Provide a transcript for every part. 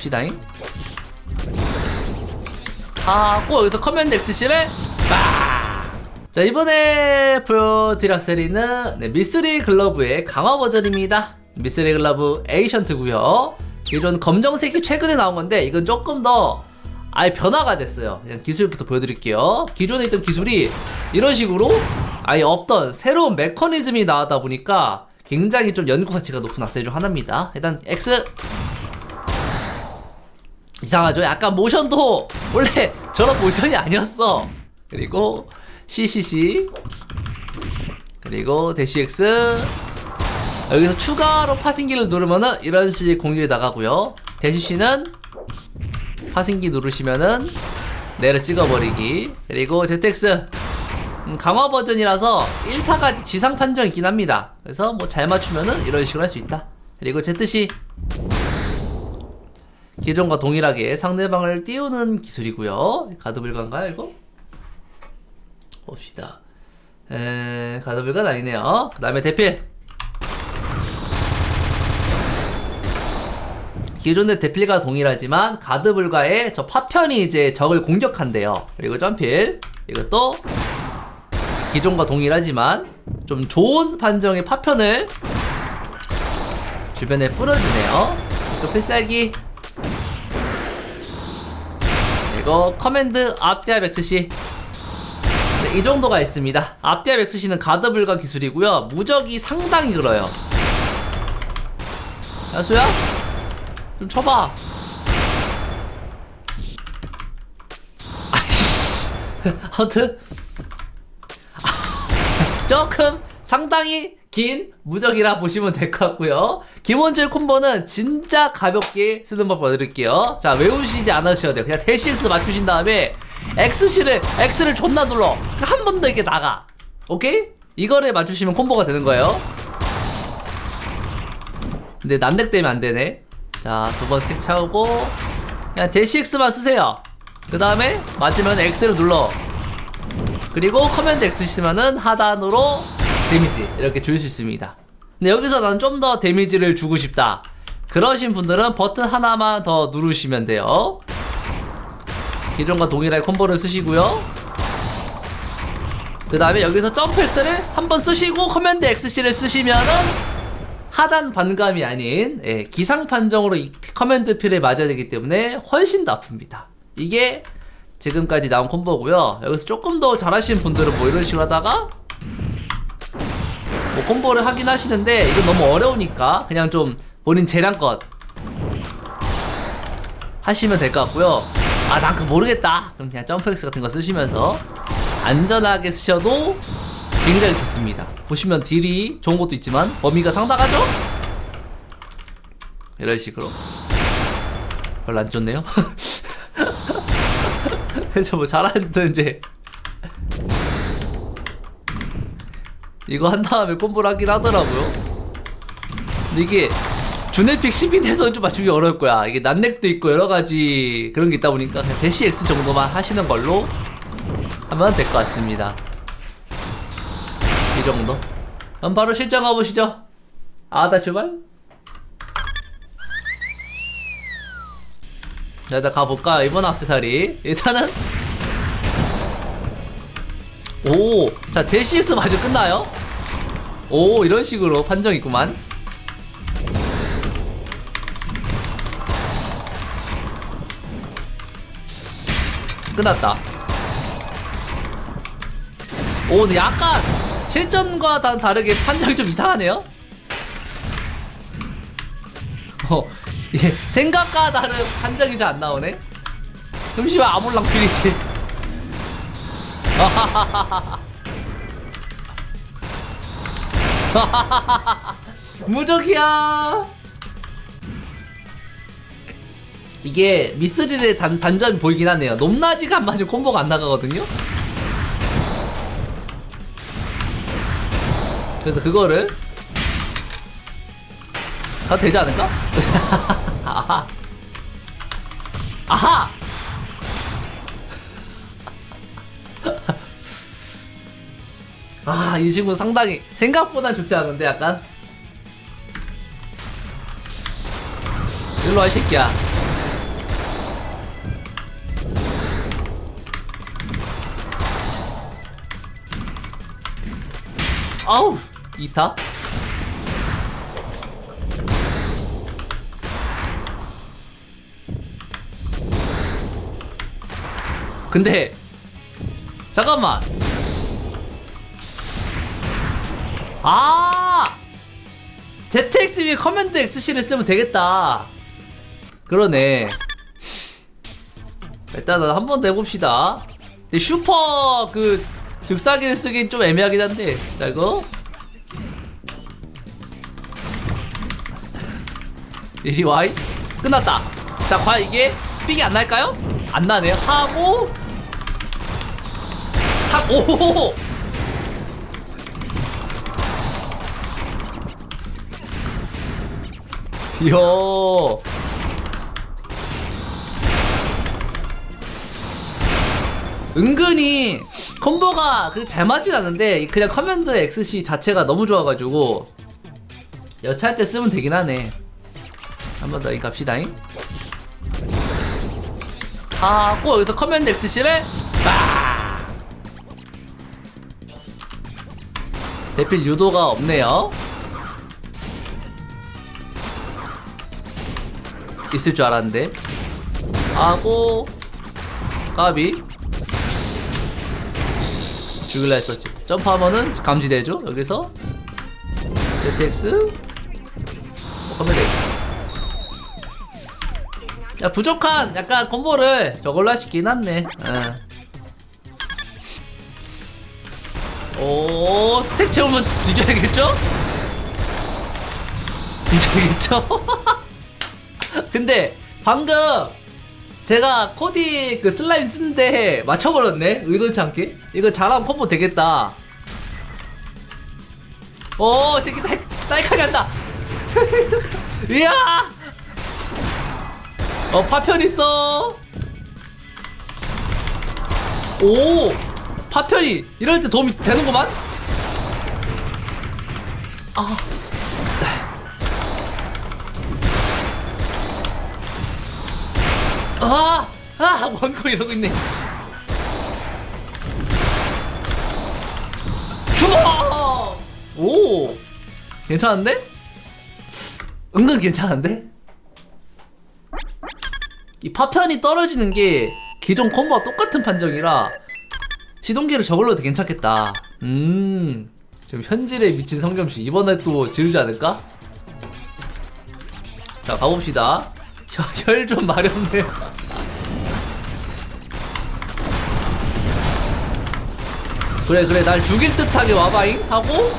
갑시다잉. 하고 여기서 커맨드 XC를 빡! 자 이번에 보여드릴 악세리는 네, 미스리 글러브의 강화 버전입니다. 미스리 글러브 에이션트고요 기존 검정색이 최근에 나온 건데 이건 조금 더 아예 변화가 됐어요. 그냥 기술부터 보여드릴게요. 기존에 있던 기술이 이런 식으로 아예 없던 새로운 메커니즘이 나왔다 보니까 굉장히 좀 연구 가치가 높은 악세리 중 하나입니다. 일단 X 이상하죠? 약간 모션도 원래 저런 모션이 아니었어. 그리고 CCC 그리고 대시 X 여기서 추가로 파생기를 누르면은 이런 식의 공격이 나가고요. 대시 C는 파생기 누르시면은 내를 찍어버리기 그리고 ZX 음, 강화 버전이라서 1타까지 지상 판정이 있긴 합니다. 그래서 뭐 잘 맞추면은 이런 식으로 할 수 있다. 그리고 ZC 기존과 동일하게 상대방을 띄우는 기술이고요. 가드 불가인가요, 이거? 봅시다. 에, 가드 불가 아니네요. 그 다음에 대필. 기존의 대필과 동일하지만 가드 불가의 저 파편이 이제 적을 공격한대요. 그리고 점필. 이것도 기존과 동일하지만 좀 좋은 판정의 파편을 주변에 뿌려주네요. 또 필살기. 그리고 커맨드 앞디압 XC 네, 이 정도가 있습니다. 앞디압 XC는 가드 불가 기술이고요. 무적이 상당히 길어요. 야수야? 좀 쳐봐. 아무튼. 조금 상당히 긴 무적이라 보시면 될 것 같고요. 김원철 콤보는 진짜 가볍게 쓰는 법 보여드릴게요. 자 외우시지 않으셔야 돼요. 그냥 대시 X 맞추신 다음에 XC를 X를 존나 눌러. 한 번 더 이게 나가. 오케이? 이거를 맞추시면 콤보가 되는 거예요. 근데 난덱 때문에 안 되네. 자 두번씩 차오고 그냥 대시 X만 쓰세요. 그 다음에 맞으면 X를 눌러. 그리고 커맨드 X 쓰면은 하단으로 데미지 이렇게 줄 수 있습니다. 근데 여기서 난 좀 더 데미지를 주고 싶다. 그러신 분들은 버튼 하나만 더 누르시면 돼요. 기존과 동일하게 콤보를 쓰시고요. 그 다음에 여기서 점프 X를 한번 쓰시고 커맨드 XC를 쓰시면은 하단 반감이 아닌 예, 기상 판정으로 이 커맨드 필을 맞아야 되기 때문에 훨씬 더 아픕니다. 이게 지금까지 나온 콤보고요. 여기서 조금 더 잘하시는 분들은 뭐 이런 식으로 하다가 뭐 콤보를 하긴 하시는데 이건 너무 어려우니까 그냥 좀 본인 재량껏 하시면 될 것 같고요. 아, 난 그거 모르겠다. 그럼 그냥 점프엑스 같은 거 쓰시면서 안전하게 쓰셔도 굉장히 좋습니다. 보시면 딜이 좋은 것도 있지만 범위가 상당하죠? 이런 식으로. 별로 안 좋네요. 그래서 뭐 잘하는 이제 이거 한 다음에 콤보를 하긴 하더라고요. 근데 이게 주네픽 10인에서는 좀 맞추기 어려울 거야. 이게 난렉도 있고 여러 가지 그런 게 있다 보니까 그냥 대시 X 정도만 하시는 걸로 하면 될 것 같습니다. 이 정도. 그럼 바로 실전 가보시죠. 아다 출발. 자, 일단 가볼까? 이번 악세사리. 일단은. 오, 자, 대시엑스 마저 끝나요? 오, 이런 식으로 판정 있구만. 끝났다. 오, 근데 약간 실전과 다 다르게 판정이 좀 이상하네요? 어, 예, 생각과 다른 판정이 잘 안 나오네? 잠시만 아몰랑 필이지. 무적이야. 이게 미스릴의 단, 단점이 보이긴 하네요. 높낮이가 안 맞으면 콤보가 안 나가거든요. 그래서 그거를 다 되지 않을까? 아하. 아하! 아, 이 친구 상당히 생각보다 좋지 않은데 약간. 일로 와, 이 새끼야. 아우, 이타. 근데 잠깐만 아! ZX 위에 커맨드 XC를 쓰면 되겠다. 그러네. 일단은 한 번 더 해봅시다. 슈퍼 그 즉사기를 쓰긴 좀 애매하긴 한데. 자 이거. 이리 와이 끝났다. 자 과연 이게 삑이 안 날까요? 안 나네요. 하고. 탁 오호호 이야 은근히 콤보가 그렇게 잘 맞진 않는데 그냥 커맨드 XC 자체가 너무 좋아가지고 여차할 때 쓰면 되긴 하네. 한 번더 갑시다잉. 하고 여기서 커맨드 XC를? 빡 대필 유도가 없네요 있을 줄 알았는데. 하고. 까비. 죽일라 했었지. 점프하면은 감지되죠 여기서. ZX 커맨드 야 부족한 약간 콤보를 저걸로 할수 있긴 한네 어. 오 스택 채우면 뒤져야겠죠? 뒤져야겠죠? 근데 방금 제가 코디 그 슬라임 쓴데 맞춰버렸네 의도치 않게. 이거 잘하면 콤보 되겠다. 오 새끼 딸, 딸하게 한다. 이야! 어 파편 있어. 오 파편이 이럴 때 도움이 되는구만. 아 아, 아, 원고 이러고 있네. 죽어! 오, 괜찮은데? 은근 괜찮은데? 이 파편이 떨어지는 게 기존 콤보와 똑같은 판정이라 시동기를 저걸로 해도 괜찮겠다. 음, 지금 현질에 미친 성점씨 이번에 또 지르지 않을까? 자, 가봅시다. 혈 좀 마렵네요. 그래 그래. 날 죽일 듯하게 와봐잉. 하고.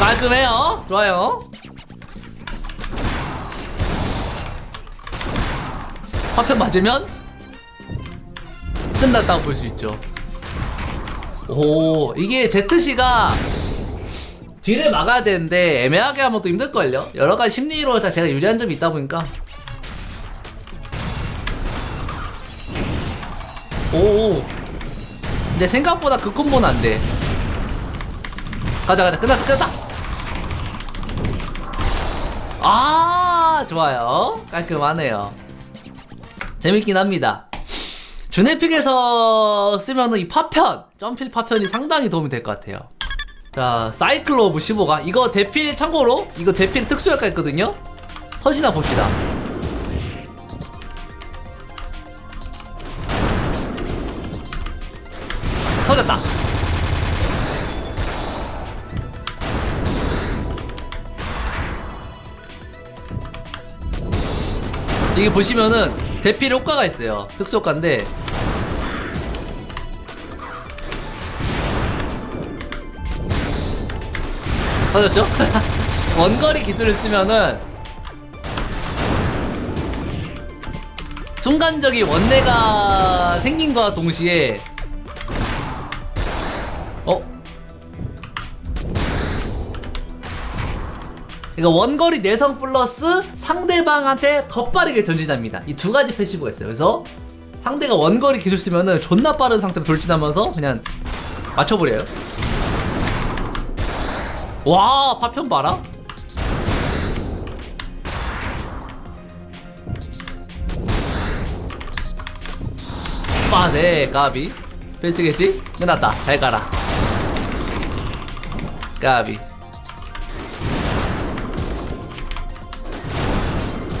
깔끔해요. 좋아요. 화편 맞으면 끝났다고 볼 수 있죠. 오 이게 ZC가 뒤를 막아야 되는데 애매하게 하면 또 힘들걸요? 여러가지 심리로 다 제가 유리한 점이 있다 보니까 오 근데 생각보다 그 콤보는 안 돼. 가자 가자. 끝났다 끝났다. 아 좋아요. 깔끔하네요. 재밌긴 합니다. 주네픽에서 쓰면은 이 파편 점필 파편이 상당히 도움이 될 것 같아요. 자 사이클로브 15가 이거 대필 참고로 이거 대필 특수효과 있거든요. 터지나 봅시다 터졌다. 이게 보시면은 대필 효과가 있어요. 특수 효과인데. 터졌죠? 원거리 기술을 쓰면은 순간적인 원내가 생긴 것과 동시에 이거 원거리 내성 플러스 상대방한테 더 빠르게 전진합니다. 이 두 가지 패시브가 있어요. 그래서 상대가 원거리 기술 쓰면은 존나 빠른 상태로 돌진하면서 그냥 맞춰버려요. 와, 파편 봐라. 빠세, 까비. 필수겠지? 끝났다 잘 가라 까비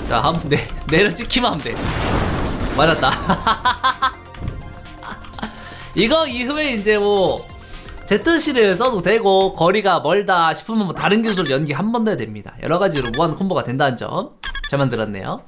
자 한번 내, 내려 찍기만 하면 돼. 맞았다. 이거 이후에 이제 뭐 Z실을 써도 되고 거리가 멀다 싶으면 뭐 다른 기술 연기 한 번 더 해도 됩니다. 여러 가지로 무한 콤보가 된다는 점 잘 만들었네요